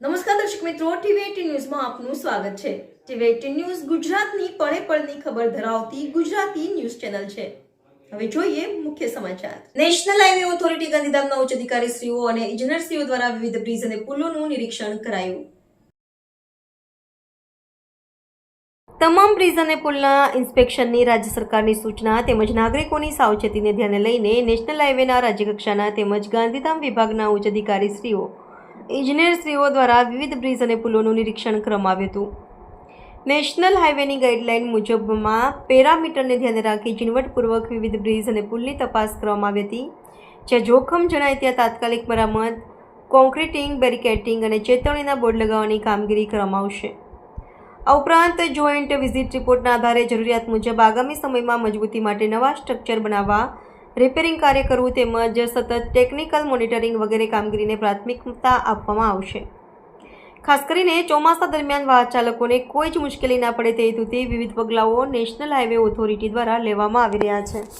નમસ્કાર દર્શક મિત્રો ટીવી ન્યૂઝમાં આપનું સ્વાગત છે. ટીવી ન્યૂઝ ગુજરાતની પળે પળની ખબર ધરાવતી ગુજરાતી ન્યૂઝ ચેનલ છે. હવે જોઈએ મુખ્ય સમાચાર. નેશનલ હાઈવે ઓથોરિટી ગાંધીધામના ઉચ્ચ અધિકારીશ્રીઓ અને ઇજનેરશ્રીઓ દ્વારા વિવિધ બ્રિજ અને પુલોનું નિરીક્ષણ કરાયું. તમામ બ્રિજ અને પુલના ઇન્સ્પેક્શનની રાજ્ય સરકારની સૂચના તેમજ નાગરિકોની સાવચેતીને ધ્યાને લઈને નેશનલ હાઈવેના રાજ્યકક્ષાના તેમજ ગાંધીધામ વિભાગના ઉચ્ચ અધિકારીશ્રીઓ ઇજનેરશ્રીઓ દ્વારા વિવિધ બ્રિજ અને પુલોનું નિરીક્ષણ કરવામાં આવ્યું હતું. નેશનલ હાઇવેની ગાઈડલાઇન મુજબમાં પેરામીટરને ધ્યાને રાખી ઝીણવટપૂર્વક વિવિધ બ્રિજ અને પુલની તપાસ કરવામાં આવી હતી, જ્યાં જોખમ જણાય ત્યાં તાત્કાલિક મરામત કોન્ક્રીટિંગ બેરિકેટિંગ અને ચેતવણીના બોર્ડ લગાવવાની કામગીરી કરવામાં આવશે. આ ઉપરાંત જોઈન્ટ વિઝિટ રિપોર્ટના આધારે જરૂરિયાત મુજબ આગામી સમયમાં મજબૂતી માટે નવા સ્ટ્રક્ચર બનાવવા રિપેરિંગ કાર્ય કરવું તેમજ સતત ટેકનિકલ મોનિટરિંગ વગેરે કામગીરીને પ્રાથમિકતા આપવામાં આવશે. ખાસ કરીને ચોમાસા દરમિયાન વાહન ચાલકોને કોઈ જ મુશ્કેલી ના પડે તે હેતુથી વિવિધ પગલાઓ નેશનલ હાઈવે ઓથોરિટી દ્વારા લેવામાં આવી રહ્યા છે.